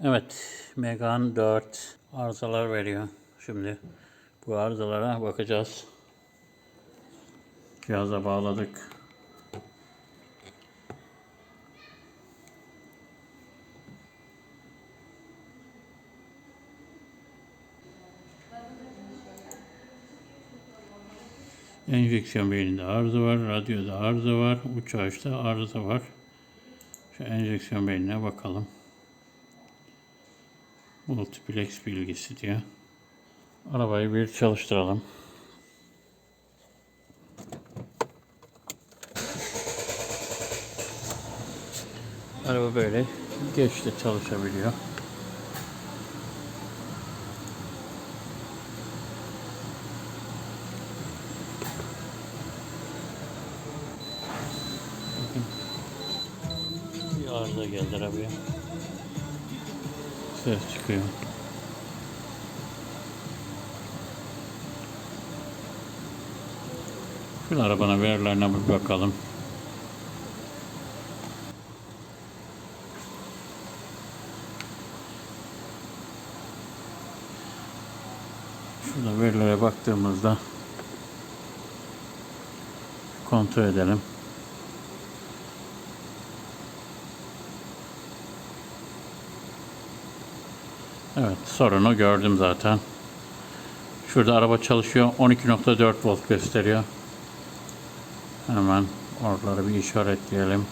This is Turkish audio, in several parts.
Evet, Megan 4 arızalar veriyor. Şimdi bu arızalara bakacağız. Cihaza bağladık. Enjeksiyon beyninde arıza var, radyoda arıza var, uç arıza var. Şu enjeksiyon beynine bakalım. Multiplex bilgisi diyor. Arabayı bir çalıştıralım. Araba böyle geçte çalışabiliyor. Bir arıza geldi arabaya. Ses çıkıyor. Şu arabanın verilerine bir bakalım. Şurada verilere baktığımızda kontrol edelim. Evet sorunu gördüm zaten. Şurada araba çalışıyor. 12.4 volt gösteriyor. Hemen oraları bir işaretleyelim.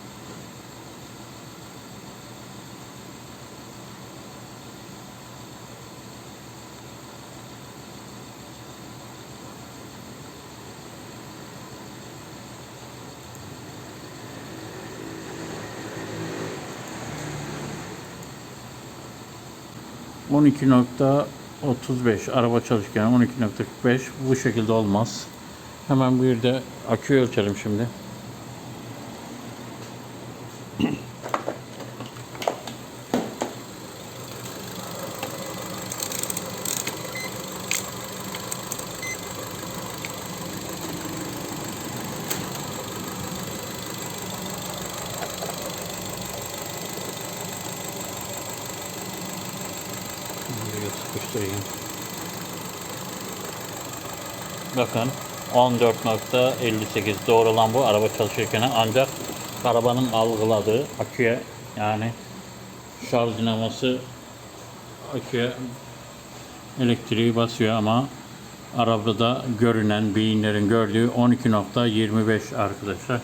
...12.35 araba çalışırken 12.45 bu şekilde olmaz. Hemen bir de aküyü ölçelim şimdi. Buraya. Bakın 14.58 doğru olan bu araba çalışırken ancak arabanın algıladığı aküye yani şarj dinaması aküye elektriği basıyor ama arabada görünen beyinlerin gördüğü 12.25 arkadaşlar.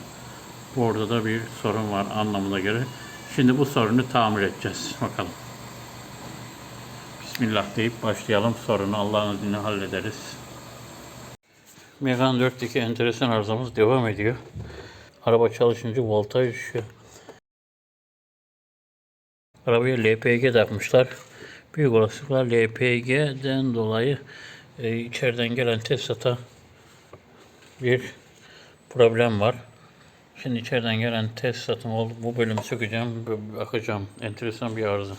Burada da bir sorun var anlamına göre. Şimdi bu sorunu tamir edeceğiz. Bakalım. Bismillah deyip başlayalım. Sorunu Allah'ın izniyle hallederiz. Megane 4'teki enteresan arızamız devam ediyor. Araba çalışınca voltaj düşüyor. Arabaya LPG takmışlar. Büyük olasılıkla LPG'den dolayı e, içeriden gelen tesisata bir problem var. Şimdi içeriden gelen tesisatım oldu. Bu bölümü sökeceğim, bakacağım. Enteresan bir arıza.